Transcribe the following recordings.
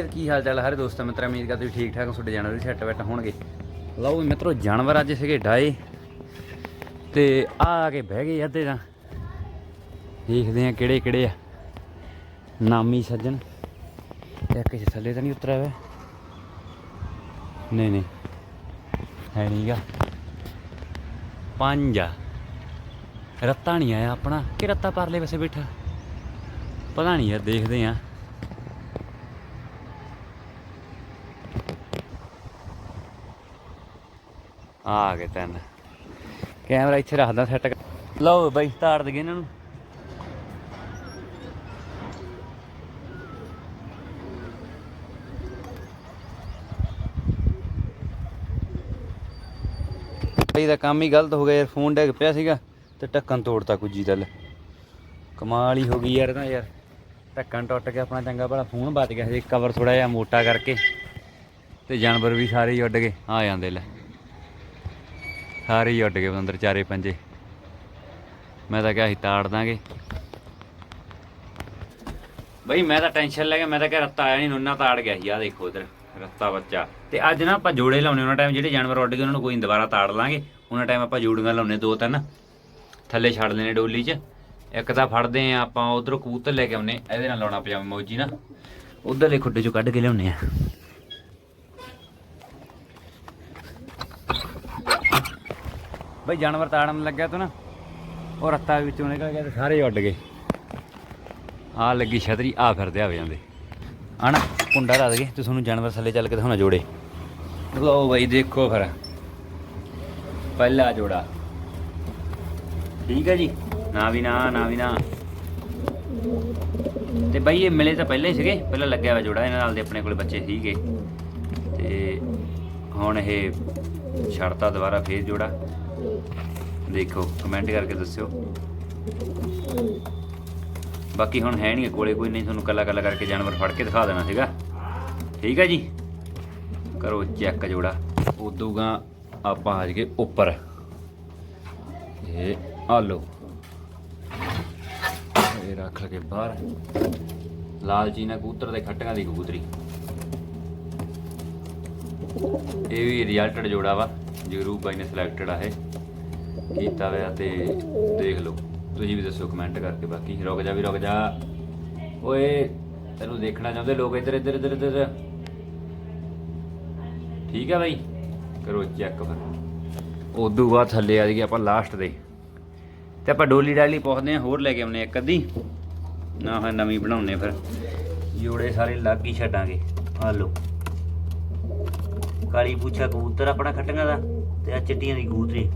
ਯਾਰ ਕੀ ਹਾਲ ਚਾਲ ਹੈ ਦੋਸਤਾਂ, ਮਿੱਤਰਾਂ, ਉਮੀਦ ਕਰਦਾ ਤੁਸੀਂ ਠੀਕ ਠਾਕ ਹੋ, ਤੁਹਾਡੇ ਜਾਨਵਰ ਵੀ ਸੈੱਟ ਬੈਠ ਹੋਣਗੇ। ਲਓ ਵੀ ਮਿੱਤਰੋ, ਜਾਨਵਰ ਅੱਜ ਸੀਗੇ ਡਾਏ। ਤੇ ਆ ਕੇ ਬਹਿ ਗਏ ਅੱਧੇ ਤਾਂ। ਦੇਖਦੇ ਆ ਕਿਹੜੇ ਕਿਹੜੇ ਆ। ਨਾਮੀ ਸੱਜਣ। ਇੱਕ ਚ ਥੱਲੇ ਤਾਂ ਨਹੀਂ ਉਤਰਿਆ ਹੋਇਆ ਨਹੀਂ ਨਹੀਂ। ਹੈ ਨਹੀਂਗਾ ਪੰਜ ਆ। ਰੱਤਾ ਨਹੀਂ ਆਇਆ ਆਪਣਾ। ਕਿ ਰੱਤਾ ਪਰਲੇ ਵਸੇ ਬੈਠਾ? ਪਤਾ ਨਹੀਂ ਯਾਰ, ਦੇਖਦੇ ਆ ਆ ਗਏ ਤਿੰਨ। ਕੈਮਰਾ ਇੱਥੇ ਰੱਖਦਾ ਸੈੱਟ ਲਓ ਬਾਈ, ਤਾੜ ਦਗੇ ਇਹਨਾਂ ਨੂੰ। ਬਈ ਦਾ ਕੰਮ ਹੀ ਗਲਤ ਹੋ ਗਿਆ ਯਾਰ ਫੋਨ ਡਿੱਗ ਪਿਆ ਸੀਗਾ ਤੇ ਢੱਕਣ ਤੋੜਤਾ ਕੁੱਜੀ ਦਾ ਕਮਾਲ ਹੀ ਹੋ ਗਈ ਯਾਰ ਤਾਂ ਯਾਰ। ਢੱਕਣ ਟੁੱਟ ਗਿਆ ਆਪਣਾ ਚੰਗਾ ਭਲਾ ਫੋਨ ਬਚ ਗਿਆ ਸੀ ਕਵਰ ਥੋੜਾ ਜਿਹਾ ਮੋਟਾ ਕਰਕੇ ਤੇ ਜਾਨਵਰ ਵੀ ਸਾਰੇ ਹੀ ਉੱਡ ਗਏ। ਆ ਜਾਂਦੇ ਲੈ। ਸਾਰੇ ਹੀ ਉੱਡ ਗਏ ਅੰਦਰ ਚਾਰੇ ਪੰਜੇ। ਮੈਂ ਤਾਂ ਕਿਹਾ ਅਸੀਂ ਤਾੜ ਦਾਂਗੇ। ਬਈ, ਮੈਂ ਤਾਂ ਟੈਨਸ਼ਨ ਲੈ ਗਿਆ ਮੈਂ ਤਾਂ ਕਿਹਾ ਰੱਤਾ ਆਇਆ ਨਹੀਂ ਨੁੰਨਾ ਤਾੜ ਗਿਆ ਸੀ। ਆ ਦੇਖੋ ਉਧਰ ਰੱਤਾ ਬੱਚਾ। ਤੇ ਅੱਜ ਨਾ ਆਪਾਂ ਜੋੜੇ ਲਾਉਣੇ, ਉਹਨਾਂ ਟਾਈਮ ਜਿਹੜੇ ਜਾਨਵਰ ਉੱਡ ਗਏ, ਉਹਨਾਂ ਨੂੰ ਕੋਈ ਦੁਬਾਰਾ ਤਾੜ ਲਾਂਗੇ। ਉਹਨਾਂ ਟਾਈਮ ਆਪਾਂ ਜੋੜੀਆਂ ਲਾਉਣੇ ਦੋ ਤਿੰਨ। ਥੱਲੇ ਛੱਡ ਲੈਣੇ ਡੋਲੀ 'ਚ। ਇੱਕ ਤਾਂ ਫੜਦੇ ਆ ਆਪਾਂ, ਉਧਰੋਂ ਕਬੂਤਰ ਲੈ ਕੇ ਆਉਨੇ ਇਹਦੇ ਨਾਲ ਲਾਉਣਾ ਪਜਾਮਾ ਮੌਜੀ ਨਾ। ਉਧਰਲੇ ਖੁੱਡੇ 'ਚੋਂ ਕੱਢ ਕੇ ਲਿਆਉਨੇ ਆ ਬਈ ਜਾਨਵਰ ਤਾੜਨ ਲੱਗਿਆ ਤੂੰ ਨਾ, ਉਹ ਰੱਤਾ ਵਿੱਚੋਂ ਨਿਕਲ ਗਿਆ ਤੇ ਸਾਰੇ ਉੱਡ ਗਏ। ਆ ਲੱਗੀ ਛਤਰੀ ਆ ਫਿਰਦੇ ਆ ਜਾਂਦੇ। ਆਣਾ ਕੁੰਡਾ ਲਾ ਗਏ ਤੇ ਤੁਹਾਨੂੰ ਜਾਨਵਰ ਥੱਲੇ ਚੱਲ ਕੇ ਦਿਖਾਉਣਾ ਜੋੜੇ। ਲਓ ਬਈ ਦੇਖੋ ਫਿਰ, ਪਹਿਲਾ ਜੋੜਾ। ਠੀਕ ਹੈ ਜੀ? ਨਾ ਵੀ ਨਾ ਨਾ ਵੀ ਨਾ। ਤੇ ਬਈ ਇਹ ਮਿਲੇ ਤਾਂ ਪਹਿਲਾਂ ਹੀ ਸੀਗੇ, ਪਹਿਲਾਂ ਲੱਗਿਆ ਹੋਇਆ ਜੋੜਾ, ਇਹਨਾਂ ਨਾਲ ਦੇ ਆਪਣੇ ਕੋਲ ਬੱਚੇ ਸੀਗੇ। ਤੇ ਹੁਣ ਇਹ ਛੱਡਤਾ ਦੁਬਾਰਾ ਫੇਰ ਜੋੜਾ। ਦੇਖੋ ਕਮੈਂਟ ਕਰਕੇ ਦੱਸਿਓ। ਬਾਕੀ ਹੁਣ ਹੈ ਨਹੀਂ ਕੋਲੇ ਕੋਈ ਨਹੀਂ, ਤੁਹਾਨੂੰ ਕੱਲਾ ਕੱਲਾ ਕਰਕੇ ਜਾਨਵਰ ਫੜ ਕੇ ਦਿਖਾ ਦੇਣਾ ਸੀਗਾ। ਠੀਕ ਹੈ ਜੀ? ਕਰੋ ਚੈੱਕ ਜੋੜਾ। ਉਦੋਂਗਾ ਆਪਾਂ ਆ ਜਗੇ ਉੱਪਰ। ਇਹ, ਆ ਲਓ। ਇਹ ਰੱਖ ਕੇ ਬਾਹਰ। ਲਾਲ ਚੀਨਾ ਕਬੂਤਰ ਦੇ ਖੱਟੀਆਂ ਦੀ ਕਬੂਤਰੀ। ਇਹ ਵੀ ਰਿਜ਼ਲਟਡ ਜੋੜਾ ਵਾ, ਜਗਰੂਪ ਬਾਈ ਨੇ ਸਿਲੈਕਟਡ ਆ ਇਹ। ਕੀਤਾ ਹੋਇਆ ਤੇ ਦੇਖ ਲਓ। ਤੁਸੀਂ ਵੀ ਦੱਸੋ ਕਮੈਂਟ ਕਰਕੇ ਬਾਕੀ। ਰੁਕ ਜਾ ਵੀ, ਰੁਕ ਜਾ। ਓਏ, ਤੈਨੂੰ ਦੇਖਣਾ ਚਾਹੁੰਦੇ ਲੋਕ ਇੱਧਰ ਇੱਧਰ ਇੱਧਰ ਇੱਧਰ। ਠੀਕ ਹੈ ਬਾਈ? ਕਰੋ ਚੈੱਕ ਫਿਰ। ਉਦੋਂ ਬਾਅਦ ਥੱਲੇ ਆ ਜਾਈਏ ਆਪਾਂ ਲਾਸਟ ਦੇ। ਤੇ ਆਪਾਂ ਡੋਲੀ ਡਾਲੀ ਪਹੁੰਚਦੇ ਆ ਹੋਰ ਲੈ ਕੇ ਆਉਨੇ ਇੱਕ ਅੱਧੀ। ਨਾ ਫਿਰ ਨਵੀਂ ਬਣਾਉਨੇ ਫਿਰ। ਜੋੜੇ ਸਾਰੇ ਲੱਗ ਹੀ ਛੱਡਾਂਗੇ। ਆ ਲਓ। ਕਾਲੀ ਪੂਛਾ ਕਬੂਤਰ ਆਪਣਾ ਖੱਟੀਆਂ ਦਾ ਤੇ ਆ ਚਿੱਟੀਆਂ ਦੀ ਕਬੂਤਰੀ।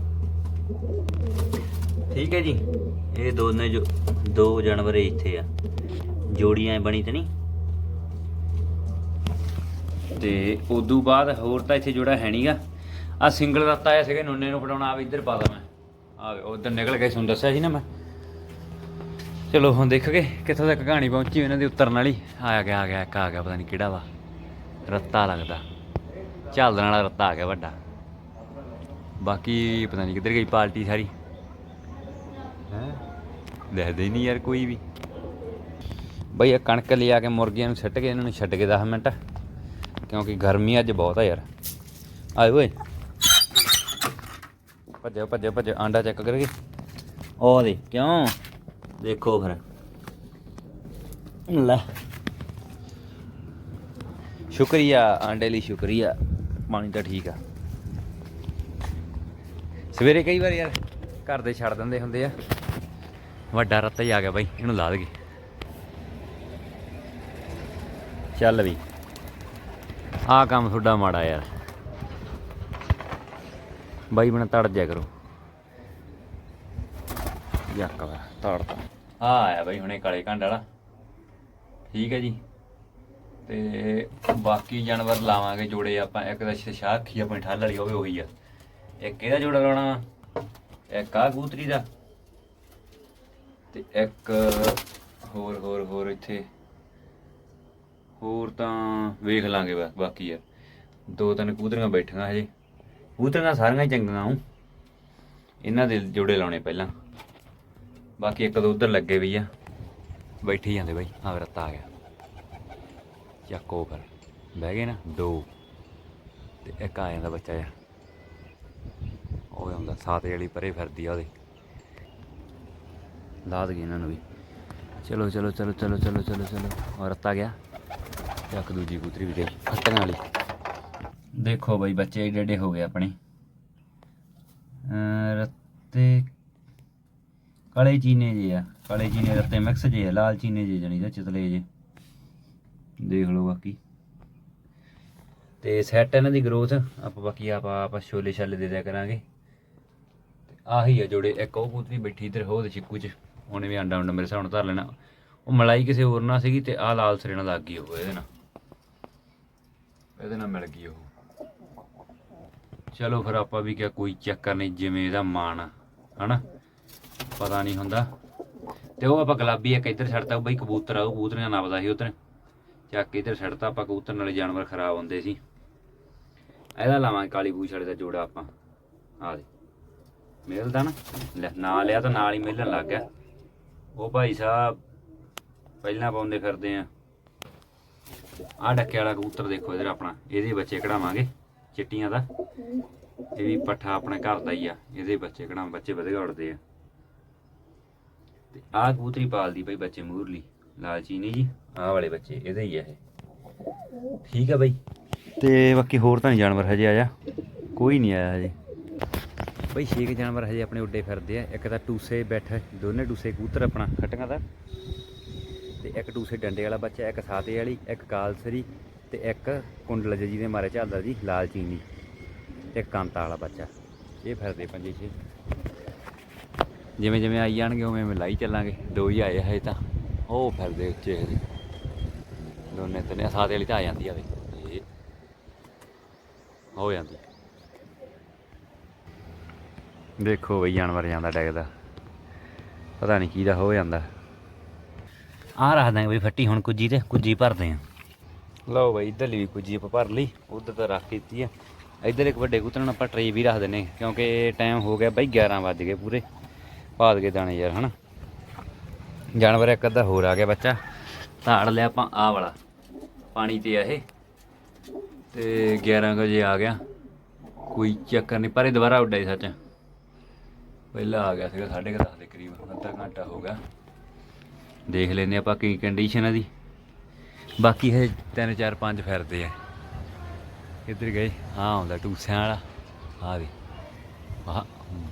ਠੀਕ ਹੈ ਜੀ। ਇਹ ਦੋਨੇ ਜੋ ਦੋ ਜਾਨਵਰ ਇੱਥੇ ਆ। ਜੋੜੀਆਂ ਬਣੀ ਤੇ ਨਹੀਂ? ਤੇ ਉਦੋਂ ਬਾਅਦ ਹੋਰ ਤਾਂ ਇੱਥੇ ਜੋੜਾ ਹੈ ਨਹੀਂਗਾ ਆ ਸਿੰਗਲ ਰੱਤਾ ਆਇਆ ਸੀਗਾ, ਨੁੰਨੇ ਨੂੰ ਫੜਾਉਣਾ ਆ ਇੱਧਰ ਪਾ ਦਾਂ ਮੈਂ। ਆ ਉਧਰ ਨਿਕਲ ਕੇ ਤੁਹਾਨੂੰ ਦੱਸਿਆ ਸੀ ਨਾ ਮੈਂ। ਚਲੋ, ਹੁਣ ਦੇਖ ਕੇ ਕਿੱਥੋਂ ਤੱਕ ਕਹਾਣੀ ਪਹੁੰਚੀ ਇਹਨਾਂ ਦੀ ਉਤਰਨ ਵਾਲੀ। ਆ ਗਿਆ ਆ ਗਿਆ, ਇੱਕ ਆ ਗਿਆ, ਪਤਾ ਨਹੀਂ ਕਿਹੜਾ ਵਾ। ਰੱਤਾ ਲੱਗਦਾ। ਚੱਲਣ ਵਾਲਾ ਰੱਤਾ ਆ ਗਿਆ ਵੱਡਾ। ਬਾਕੀ ਪਤਾ ਨਹੀਂ ਕਿੱਧਰ ਗਈ ਪਾਰਟੀ ਸਾਰੀ। ਹੈ? ਦੇਖਦੇ ਹੀ ਨਹੀਂ ਯਾਰ ਕੋਈ ਵੀ। ਬਈ ਇਹ ਕਣਕ ਲਿਆ ਕੇ ਮੁਰਗੀਆਂ ਨੂੰ ਛੱਟ ਕੇ ਇਹਨਾਂ ਨੂੰ ਛੱਡ ਕੇ 10 ਮਿੰਟ। ਕਿਉਂਕਿ ਗਰਮੀ ਅੱਜ ਬਹੁਤ ਆ ਯਾਰ। ਆਏ ਓਏ। ਭੱਜੋ ਭੱਜੋ ਭੱਜੋ, ਆਂਡਾ ਚੈੱਕ ਕਰਕੇ ਉਹ ਦੇ ਕਿਉਂ? ਦੇਖੋ ਫਿਰ। ਲੈ। ਸ਼ੁਕਰੀਆ, ਆਂਡੇ ਲਈ ਸ਼ੁਕਰੀਆ। ਪਾਣੀ ਤਾਂ ਠੀਕ ਆ। ਸਵੇਰੇ ਕਈ ਵਾਰ ਯਾਰ ਘਰ ਦੇ ਛੱਡ ਦਿੰਦੇ ਹੁੰਦੇ ਆ। ਵੱਡਾ ਰੱਤਾ ਹੀ ਆ ਗਿਆ ਬਾਈ, ਇਹਨੂੰ ਲਾ ਦਗੇ ਚੱਲ ਵੀ। ਆ ਕੰਮ ਤੁਹਾਡਾ ਮਾੜਾ ਯਾਰ। ਬਾਈ ਬਣਾ ਤੜ ਜਾ ਕਰੋ। ਯੱਕ ਵਾ ਤੜਤਾ ਆ ਆਇਆ ਬਾਈ ਹੁਣੇ ਕਾਲੇ ਘੰਡ ਵਾਲਾ। ਠੀਕ ਹੈ ਜੀ। ਤੇ ਬਾਕੀ ਜਾਨਵਰ ਲਾਵਾਂਗੇ ਜੋੜੇ ਆਪਾਂ, ਇੱਕ ਤਾਂ ਸ਼ਾਖੀ ਆਪਣੀ ਠੱਲ ਵਾਲੀ ਹੋਵੇ ਉਹੀ ਆ। ਇੱਕ ਇਹਦਾ ਜੋੜਾ ਲਾਉਣਾ ਇੱਕ ਆ ਕੂਤਰੀ ਦਾ ਤੇ ਇੱਕ ਹੋਰ ਹੋਰ ਹੋਰ ਇੱਥੇ। ਹੋਰ ਤਾਂ ਵੇਖ ਲਾਂਗੇ ਬਾਕੀ ਯਾਰ। ਦੋ ਤਿੰਨ ਕੂਤਰੀਆਂ ਬੈਠੀਆਂ ਹਜੇ। ਕੂਤਰੀਆਂ ਸਾਰੀਆਂ ਹੀ ਚੰਗੀਆਂ ਹੂੰ ਇਹਨਾਂ ਦੇ ਜੋੜੇ ਲਾਉਣੇ ਪਹਿਲਾਂ। ਬਾਕੀ ਇੱਕ ਦੋ ਉਧਰ ਲੱਗੇ ਵੀ ਆ। ਬੈਠੀ ਜਾਂਦੇ ਬਾਈ ਹਾਂ ਰੱਤਾ ਆ ਗਿਆ। ਚੱਕੋ ਫਿਰ। ਬਹਿ ਗਏ ਨਾ, ਦੋ। ਤੇ ਇੱਕ ਆ ਜਾਂਦਾ ਬੱਚਾ ਜਿਹਾ। ਉਹ ਹੁੰਦਾ ਸਾਤੇ ਵਾਲੀ ਪਰੇ ਫਿਰਦੀ ਆ ਉਹਦੇ। ਲਾਦ ਗਈ ਇਹਨਾਂ ਨੂੰ ਵੀ। ਚਲੋ ਚਲੋ ਚਲੋ ਚਲੋ ਚਲੋ ਚਲੋ ਚਲੋ। ਔਰ ਰੱਤਾ ਗਿਆ। ਇੱਕ ਦੂਜੀ ਕੂਤਰੀ ਵੀ ਗਈ ਫੱਟਣ ਵਾਲੀ। ਦੇਖੋ ਬਈ, ਬੱਚੇ ਏਡੇ ਏਡੇ ਹੋ ਗਏ ਆਪਣੇ। ਰੱਤੇ ਕਾਲੇ ਚੀਨੇ ਜੇ ਆ। ਕਾਲੇ ਚੀਨੇ ਰੱਤੇ ਮਿਕਸ ਜੇ ਆ, ਲਾਲ ਚੀਨੇ ਜੇ ਜਣੀ ਦਾ ਚਤਲੇ ਜੇ ਦੇਖ ਲਓ ਬਾਕੀ। ਤੇ ਸੈੱਟ ਇਹਨਾਂ ਦੀ ਗਰੋਥ ਆਪਾਂ ਬਾਕੀ ਆਪਾਂ ਆਪਾਂ ਛੋਲੇ ਛਾਲੇ ਦੇ ਦਿਆ ਕਰਾਂਗੇ। ਆਹੀ ਆ ਜੋੜੇ ਇੱਕ ਉਹ ਕੂਤਰੀ ਬੈਠੀ ਇਧਰ ਹੋ ਤੇ ਚਿੱਕੂ ਚ ਉਹਨੇ ਵੀ ਅੰਡਾ ਅੰਡਾ ਮੇਰੇ ਹਿਸਾਬ ਨਾਲ ਧਰ ਲੈਣਾ। ਉਹ ਮਲਾਈ ਕਿਸੇ ਹੋਰ ਨਾਲ ਸੀਗੀ ਤੇ ਆਹ ਲਾਲ ਸਰੇ ਨਾਲ ਲੱਗ ਗਈ ਉਹ ਇਹਦੇ ਨਾਲ। ਇਹਦੇ ਨਾਲ ਮਿਲ ਗਈ ਉਹ। ਚਲੋ ਫਿਰ ਆਪਾਂ ਵੀ ਕਿਹਾ ਕੋਈ ਚੱਕਰ ਨਹੀਂ ਜਿਵੇਂ ਇਹਦਾ ਮਾਣ ਆ, ਹਨਾ? ਪਤਾ ਨਹੀਂ ਹੁੰਦਾ। ਤੇ ਉਹ ਆਪਾਂ ਗੁਲਾਬੀ ਇੱਕ ਇੱਧਰ ਛੱਡਤਾ ਬਈ ਕਬੂਤਰ ਆ ਉਹ ਕਬੂਤਰੀਆਂ ਨੱਪਦਾ ਸੀ ਉਧਰ। ਚੱਕ ਕੇ ਇੱਧਰ ਛੱਡਤਾ ਆਪਾਂ ਕਬੂਤਰ ਨਾਲੇ ਜਾਨਵਰ ਖਰਾਬ ਹੁੰਦੇ ਸੀ। ਇਹਦਾ ਲਾਵਾਂਗੇ ਕਾਲੀ ਪੂਛ ਵਾਲੇ ਦਾ ਜੋੜਾ ਆਪਾਂ। ਆ ਦੇ ਮਿਲਦਾ ਨਾ। ਲੈ ਨਾ ਲਿਆ ਤਾਂ ਨਾਲ ਹੀ ਮਿਲਣ ਲੱਗ ਗਿਆ। ਉਹ ਭਾਈ ਸਾਹਿਬ, ਪਹਿਲਾਂ ਪਾਉਂਦੇ ਫਿਰਦੇ ਆ। ਆ ਡੱਕੇ ਵਾਲਾ ਕਬੂਤਰ ਦੇਖੋ ਇਧਰ ਆਪਣਾ, ਇਹਦੇ ਬੱਚੇ ਕਢਾਵਾਂਗੇ ਚਿੱਟੀਆਂ ਦਾ। ਇਹ ਵੀ ਪੱਠਾ ਆਪਣੇ ਘਰ ਦਾ ਹੀ ਆ, ਇਹਦੇ ਬੱਚੇ ਕਢਾਵਾਂ, ਬੱਚੇ ਵਧੀਆ ਉੱਡਦੇ ਆ। ਤੇ ਆਹ ਕਬੂਤਰੀ ਪਾਲਦੀ ਬਈ ਬੱਚੇ ਮੂਰਲੀ, ਲਾਲਚੀ ਨਹੀਂ ਜੀ, ਆਹ ਵਾਲੇ ਬੱਚੇ, ਇਹਦੇ ਹੀ ਆ ਇਹ। ਠੀਕ ਆ ਬਈ। ਤੇ ਬਾਕੀ ਹੋਰ ਤਾਂ ਨਹੀਂ ਜਾਨਵਰ ਹਜੇ ਆਇਆ, ਕੋਈ ਨਹੀਂ ਆਇਆ ਹਜੇ। ਬਈ ਛੇ ਕੁ ਜਾਨਵਰ ਹਜੇ ਆਪਣੇ ਉੱਡੇ ਫਿਰਦੇ ਆ। ਇੱਕ ਤਾਂ ਟੂਸੇ ਬੈਠਾ, ਦੋਨੇ ਟੂਸੇ ਕੂਤਰ ਆਪਣਾ ਖੱਟੀਆਂ ਦਾ। ਤੇ ਇੱਕ ਟੂਸੇ ਡੰਡੇ ਵਾਲਾ ਬੱਚਾ, ਇੱਕ ਸਾਤੇ ਵਾਲੀ, ਇੱਕ ਕਾਲਸਰੀ ਤੇ ਇੱਕ ਕੁੰਡਲ ਜੀ ਦੇ ਮਾਰੇ ਝਾਲਦਾ ਜੀ, ਲਾਲ ਚੀਨੀ ਤੇ ਇੱਕ ਕਾਂਤਾ ਵਾਲਾ ਬੱਚਾ। ਇਹ ਫਿਰਦੇ ਪੰਜੇ ਛੇ। ਜਿਵੇਂ ਜਿਵੇਂ ਆਈ ਜਾਣਗੇ, ਉਵੇਂ ਉਵੇਂ ਲਾਈ ਚੱਲਾਂਗੇ। ਦੋ ਹੀ ਆਏ ਹਜੇ ਤਾਂ। ਉਹ ਫਿਰਦੇ ਉੱਚੇ ਹਜੇ। ਦੋਨੇ ਤਿੰਨੇ ਸਾਤੇ ਵਾਲੀ ਤਾਂ ਆ ਜਾਂਦੀ ਆ ਵੇ। ਹੋ ਜਾਂਦੀ। ਦੇਖੋ ਬਈ ਜਾਨਵਰ ਜਾਂਦਾ ਡੈਗਦਾ। ਪਤਾ ਨਹੀਂ ਕਿਹਦਾ ਹੋ ਜਾਂਦਾ। ਆਹ ਰੱਖ ਦਾਂਗੇ ਬਈ ਫੱਟੀ ਹੁਣ ਕੁੱਜੀ ਤੇ, ਕੁੱਜੀ ਭਰਦੇ ਆ ਲਓ ਬਈ ਇੱਧਰਲੀ ਵੀ ਕੁੱਜੀ ਆਪਾਂ ਭਰ ਲਈ, ਉਧਰ ਤਾਂ ਰੱਖ ਦਿੱਤੀ ਆ। ਇੱਧਰ ਇੱਕ ਵੱਡੇ ਕੂਤਰ ਨੂੰ ਆਪਾਂ ਟਰੇ ਵੀ ਰੱਖ ਦਿੰਨੇ ਕਿਉਂਕਿ ਟਾਈਮ ਹੋ ਗਿਆ ਬਈ 11 ਵੱਜ ਗਏ ਪੂਰੇ। ਪਾਦ ਕੇ ਦਾਣੇ ਯਾਰ, ਹਨਾ। ਜਾਨਵਰ ਇੱਕ ਅੱਧਾ ਹੋਰ ਆ ਗਿਆ ਬੱਚਾ। ਧਾੜ ਲਿਆ ਆਪਾਂ ਆ ਵਾਲਾ। ਪਾਣੀ ਤੇ ਆ ਇਹ। ਤੇ 11 ਵਜੇ ਆ ਗਿਆ। ਕੋਈ ਚੱਕਰ ਨਹੀਂ ਪਰ ਦੁਬਾਰਾ ਉੱਡਿਆ ਸੀ ਸੱਚ। ਪਹਿਲਾਂ ਆ ਗਿਆ ਸੀਗਾ 10:30 ਦੇ ਕਰੀਬ, ਅੱਧਾ ਘੰਟਾ ਹੋ ਗਿਆ। ਦੇਖ ਲੈਨੇ ਆਪਾਂ ਕੀ ਕੰਡੀਸ਼ਨ ਆ ਦੀ ਬਾਕੀ ਇਹ 3 4 5 ਫਿਰਦੇ ਆ। ਇੱਧਰ ਗਏ ਹਾਂ ਆਉਂਦਾ ਟੂਸਿਆਂ ਵਾਲਾ ਆ ਵੀ ਆਹ,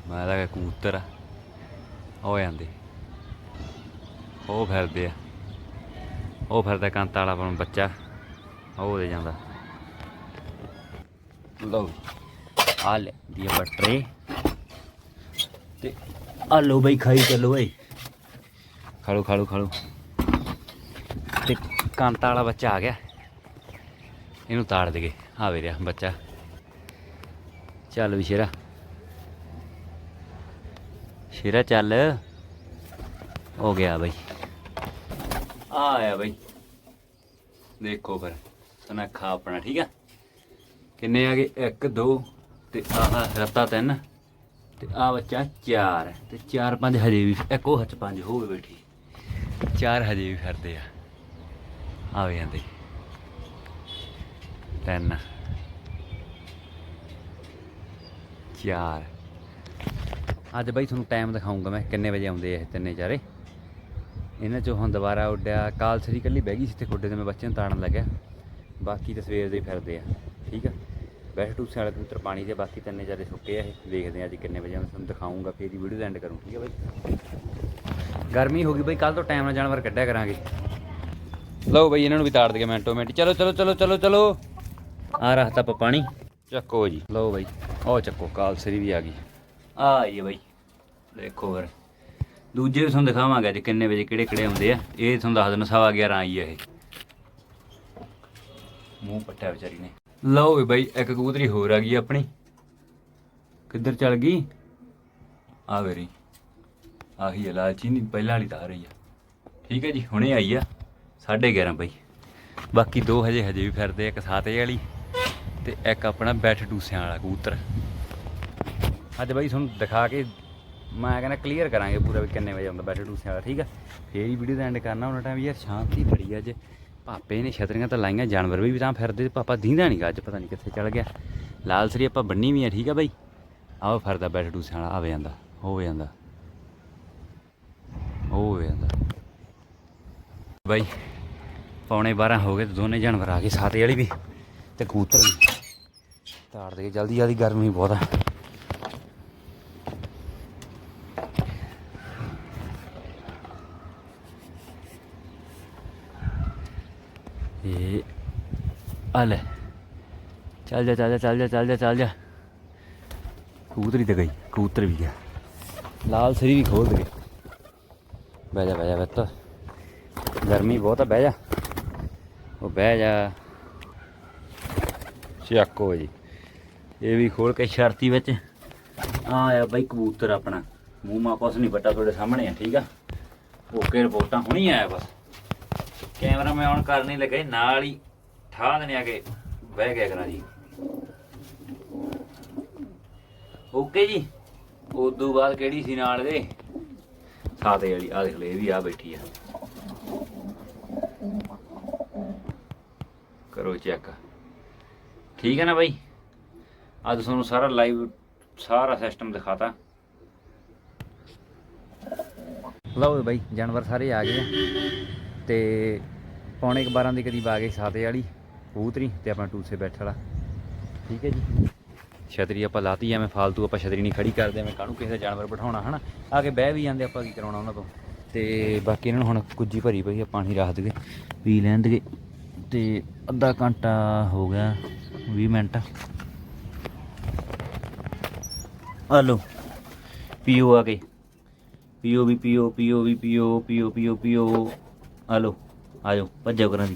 ਮੈਂ ਤਾਂ ਕਿਹਾ ਕਬੂਤਰ ਆ, ਉਹ ਜਾਂਦੇ ਉਹ ਫਿਰਦੇ ਆ। ਉਹ ਫਿਰਦਾ ਕੰਤ ਵਾਲਾ ਆਪਣਾ ਬੱਚਾ, ਉਹ ਦੇ ਜਾਂਦਾ। ਲਓ ਆ ਲੈ, ਦੀ ਬਟਰੇ ਤੇ ਆ ਲੋ ਬਈ ਖਾਈ ਚੱਲੋ ਬਈ ਖਾਲੋ ਖਾਲੋ ਖਾਲੋ। ਤੇ ਕਾਂਤਾ ਵਾਲਾ ਬੱਚਾ ਆ ਗਿਆ। ਇਹਨੂੰ ਤਾੜ ਦੇਗੇ। ਆ ਵੇ ਰਿਹਾ ਬੱਚਾ। ਚੱਲ ਵੀ ਸ਼ੇਰਾ। ਸ਼ੇਰਾ ਚੱਲ। ਹੋ ਗਿਆ ਬਈ। ਆ ਆਇਆ ਬਈ। ਦੇਖੋ ਫਿਰ। ਸਨੱਖਾ ਆਪਣਾ, ਠੀਕ ਆ? ਕਿੰਨੇ ਆ ਗਏ? 1 2 ਤੇ ਆਹ ਰੱਤਾ ਤਿੰਨ। ਤੇ ਆ ਬੱਚਾ 4 ਤੇ 4 5 ਹਜੇ ਵੀ ਇੱਕ ਉਹ ਹੱਥ ਪੰਜ ਹੋ ਗਏ ਬੈਠੀ। ਚਾਰ ਹਜੇ ਵੀ ਫਿਰਦੇ ਆ। ਆ ਵੀ ਜਾਂਦੇ ਤਿੰਨ। ਚਾਰ। ਅੱਜ ਬਾਈ ਤੁਹਾਨੂੰ ਟਾਈਮ ਦਿਖਾਉਂਗਾ ਮੈਂ ਕਿੰਨੇ ਵਜੇ ਆਉਂਦੇ ਆ ਇਹ ਤਿੰਨੇ ਚਾਰੇ। ਇਹਨਾਂ ਚੋਂ ਹੁਣ ਦੁਬਾਰਾ ਉੱਡਿਆ। ਕਾਲਸਰੀ ਕੱਲੀ ਬਹਿ ਗਈ ਸੀ ਤੇ ਖੁੱਡੇ ਤੇ ਮੈਂ ਬੱਚੇ ਨੂੰ ਤਾੜਨ ਲੱਗਿਆ। ਬਾਕੀ ਤਾਂ ਸਵੇਰ ਦੇ ਹੀ ਫਿਰਦੇ ਆ। ਠੀਕ ਆ? ਵੈਸੇ ਟੂਸੇ ਵਾਲੇ ਕਬੂਤਰ ਪਾਣੀ ਦੇ ਬਾਕੀ ਤਿੰਨੇ ਚਾਰੇ ਸੁੱਕੇ ਆ ਇਹ। ਦੇਖਦੇ ਆ ਅੱਜ ਕਿੰਨੇ ਵਜੇ ਮੈਂ ਤੁਹਾਨੂੰ ਦਿਖਾਉਂਗਾ, ਫੇਰ ਦੀ ਵੀਡੀਓ ਦਾ ਐਂਡ ਕਰੂੰ, ਠੀਕ ਹੈ ਬਾਈ? ਗਰਮੀ ਹੋ ਗਈ ਬਾਈ ਕੱਲ ਤੋਂ ਟਾਈਮ ਨਾਲ ਜਾਨਵਰ ਕੱਢਿਆ ਕਰਾਂਗੇ। ਲਓ ਬਾਈ, ਇਹਨਾਂ ਨੂੰ ਵੀ ਤਾੜ ਦਈਏ ਮਿੰਟੋ ਮਿੰਟ। ਚਲੋ ਚਲੋ ਚਲੋ ਚਲੋ ਚਲੋ। ਆ ਰਹਾ ਤਾਂ ਪਾਣੀ। ਚੱਕੋ ਜੀ। ਲਓ ਬਾਈ ਉਹ ਚੱਕੋ, ਕਾਲਸਰੀ ਵੀ ਆ ਗਈ। ਆ ਆਈ ਬਾਈ। ਦੇਖੋ ਫਿਰ। ਦੂਜੇ ਵੀ ਤੁਹਾਨੂੰ ਦਿਖਾਵਾਂਗੇ ਅੱਜ ਕਿੰਨੇ ਵਜੇ ਕਿਹੜੇ ਕਿਹੜੇ ਆਉਂਦੇ ਆ। ਇਹ ਤੁਹਾਨੂੰ ਦੱਸ ਦਿੰਦਾ ਸਵਾ 11 ਆਈ ਹੈ ਇਹ। ਮੂੰਹ ਪੱਟਿਆ ਵਿਚਾਰੀ ਨੇ। ਲਓ ਵੀ ਬਾਈ, ਇੱਕ ਕਬੂਤਰੀ ਹੋਰ ਆ ਗਈ ਆਪਣੀ। ਕਿੱਧਰ ਚਲ ਗਈ? ਆ ਵੇਰੀ। ਆਹੀ ਹੈ ਲਾਲਚੀ ਨਹੀਂ, ਪਹਿਲਾਂ ਵਾਲੀ ਤਾਂ ਆ ਰਹੀ ਆ। ਠੀਕ ਹੈ ਜੀ, ਹੁਣੇ ਆਈ ਆ 11:30 ਬਈ। ਬਾਕੀ ਦੋ ਹਜੇ ਹਜੇ ਵੀ ਫਿਰਦੇ ਇੱਕ ਸਾਤੇ ਵਾਲੀ ਤੇ ਇੱਕ ਆਪਣਾ ਬੈਠ ਟੂਸਿਆਂ ਵਾਲਾ ਕਬੂਤਰ। ਅੱਜ ਬਾਈ ਤੁਹਾਨੂੰ ਦਿਖਾ ਕੇ ਮੈਂ ਕਹਿੰਦਾ ਕਲੀਅਰ ਕਰਾਂਗੇ ਪੂਰਾ ਵੀ ਕਿੰਨੇ ਵਜੇ ਆਉਂਦਾ ਬੈਠ ਡੂਸਿਆਂ ਵਾਲਾ, ਠੀਕ ਆ? ਫੇਰ ਹੀ ਵੀਡੀਓ ਦਾ ਐਂਡ ਕਰਨਾ, ਉਹਨਾਂ ਟਾਈਮ ਯਾਰ ਸ਼ਾਂਤੀ ਬੜੀ ਆ ਅੱਜ। ਪਾਪੇ ਨੇ ਛਤਰੀਆਂ ਤਾਂ ਲਾਈਆਂ, ਜਾਨਵਰ ਵੀ ਤਾਂ ਫਿਰਦੇ ਤੇ ਪਾਪਾ ਦੀਂਦਾ ਨਹੀਂਗਾ ਅੱਜ, ਪਤਾ ਨਹੀਂ ਕਿੱਥੇ ਚਲ ਗਿਆ। ਲਾਲ ਸਰੀ ਆਪਾਂ ਬੰਨੀ ਵੀ ਆ, ਠੀਕ ਆ ਬਾਈ? ਆਹ ਫਿਰਦਾ ਬੈਠ ਡੂਸੇ ਵਾਲਾ, ਆਵੇ ਜਾਂਦਾ ਹੋ ਜਾਂਦਾ। ਹੋ ਜਾਂਦਾ। ਬਾਈ, ਪੌਣੇ 12 ਹੋ ਗਏ ਦੋਨੇ ਜਾਨਵਰ ਆ ਗਏ, ਸਾਤੇ ਵਾਲੀ ਵੀ ਤੇ ਕਬੂਤਰ ਵੀ। ਤਾੜ ਦੇ ਜਲਦੀ ਜਲਦੀ ਗਰਮੀ ਬਹੁਤ ਆ ਇਹ ਆ ਲੈ ਚੱਲ ਜਾ ਚੱਲ ਜਾ ਚੱਲ ਜਾ ਚੱਲ ਜਾ ਚੱਲ ਜਾ ਕਬੂਤਰੀ ਤੇ ਗਈ ਕਬੂਤਰ ਵੀ ਗਿਆ ਲਾਲ ਸਰੀ ਵੀ ਖੋਲ ਦੇ ਬਹਿ ਜਾ ਬਹਿ ਜਾ ਬੱਤ ਗਰਮੀ ਬਹੁਤ ਆ ਬਹਿ ਜਾ ਉਹ ਬਹਿ ਜਾ ਚੱਕੋ ਜੀ ਇਹ ਵੀ ਖੋਲ ਕੇ ਸ਼ਰਤੀ ਵਿੱਚ ਆ ਆ ਬਾਈ ਕਬੂਤਰ ਆਪਣਾ ਮੂੰਹ ਮਾ ਕੁਛ ਨਹੀਂ ਬੱਟਾ ਤੁਹਾਡੇ ਸਾਹਮਣੇ ਆ ਠੀਕ ਆ ਓਕੇ ਰਿਪੋਰਟਾਂ ਹੁਣੀ ਆਇਆ ਬਸ ਕੈਮਰਾ ਮੈਂ ਆਨ ਕਰਨ ਨਹੀਂ ਲੱਗਾ ਨਾਲ ਹੀ ਠਾ ਦੇਣੇ ਆ ਕੇ ਬਹਿ ਗਿਆ ਕਰਾਂ ਜੀ। ਓਕੇ ਜੀ, ਉਦੋਂ ਬਾਅਦ ਕਿਹੜੀ ਸੀ ਨਾਲ ਦੇ? ਸਾਤੇ ਵਾਲੀ ਆ ਦੇਖ ਲੈ ਇਹ ਵੀ ਆ ਬੈਠੀ ਆ। ਕਰੋ ਚੈੱਕ ਠੀਕ ਹੈ ਨਾ ਬਾਈ? ਅੱਜ ਤੁਹਾਨੂੰ ਸਾਰਾ ਲਾਈਵ ਸਾਰਾ ਸਿਸਟਮ ਦਿਖਾਤਾ। ਲਓ ਬਾਈ, ਜਾਨਵਰ ਸਾਰੇ ਆ ਗਏ ਆ। ਤੇ ਪੌਣੇ 12 ਦੀ ਕਰੀਬ ਆ ਗਏ ਸਾਤੇ ਵਾਲੀ। ਕਬੂਤਰੀ ਤੇ ਆਪਣਾ ਟੂਸੇ ਬੈਠ ਵਾਲਾ। ਠੀਕ ਹੈ ਜੀ? ਛਤਰੀ ਆਪਾਂ ਲਾਤੀ ਐਵੇਂ ਫਾਲਤੂ, ਆਪਾਂ ਛਤਰੀ ਨਹੀਂ ਖੜੀ ਕਰਦੇ, ਐਵੇਂ ਕਾਹਨੂੰ ਕਿਸੇ ਦਾ ਜਾਨਵਰ ਬਿਠਾਉਣਾ, ਹਨਾ? ਆ ਕੇ ਬਹਿ ਵੀ ਜਾਂਦੇ ਆਪਾਂ, ਕੀ ਕਰਾਉਣਾ ਉਹਨਾਂ ਤੋਂ? ਤੇ ਬਾਕੀ ਇਹਨਾਂ ਨੂੰ ਹੁਣ ਕੁੱਜੀ ਭਰੀ ਪਈ ਆ ਪਾਣੀ ਰੱਖ ਦਗੇ ਪੀ ਲੈਣ ਦਗੇ ਤੇ ਅੱਧਾ ਘੰਟਾ ਹੋ ਗਿਆ 20 ਮਿੰਟ। ਆ ਲਓ, ਪੀਓ ਆ ਕੇ। ਪੀਓ ਵੀ ਪੀਓ ਪੀਓ ਵੀ ਪੀਓ ਪੀਓ ਪੀਓ ਪੀਓ। ਆ ਲਓ, ਆ ਜਾਓ ਭੱਜੋ ਕਰਾਂ ਦੀ।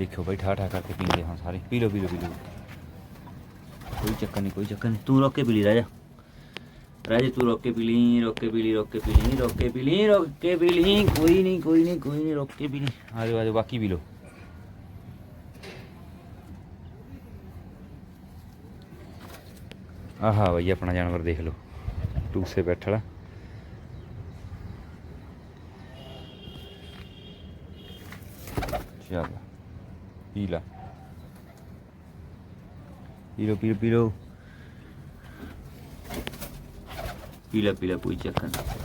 ਦੇਖੋ ਬਈ ਠਾ ਠਾ ਕਰਕੇ ਪੀਂਦੇ ਹੁਣ ਸਾਰੇ। ਪੀ ਲਓ ਪੀ ਲਓ ਪੀ ਲਓ। ਕੋਈ ਚੱਕਰ ਨਹੀਂ, ਕੋਈ ਚੱਕਰ ਨਹੀਂ। ਤੂੰ ਰੋਕ ਕੇ ਪੀ ਲਈ, ਰਾਜਾ। ਰਾਜੇ, ਤੂੰ ਰੋਕ ਕੇ ਪੀ ਲਈ, ਰੋਕ ਕੇ ਪੀ ਲਈ, ਰੋਕ ਕੇ ਪੀ ਲਈ, ਰੋਕ ਕੇ ਪੀ ਲਈ, ਰੋਕ ਕੇ ਪੀ ਲਈ। ਕੋਈ ਨਹੀਂ ਕੋਈ ਨਹੀਂ ਕੋਈ ਨਹੀਂ, ਰੋਕ ਕੇ ਪੀ ਲਈ। ਆ ਜਾਓ ਬਾਕੀ ਪੀ ਲਓ। ਆਹਾ ਬਈ, ਆਪਣਾ ਜਾਨਵਰ ਦੇਖ ਲਓ। ਟੂਸੇ ਬੈਠਾ ਲਾ ਚੱਲ ਪੀ ਲਾ ਪੀ ਲਓ ਪੀ ਲਓ ਪੀ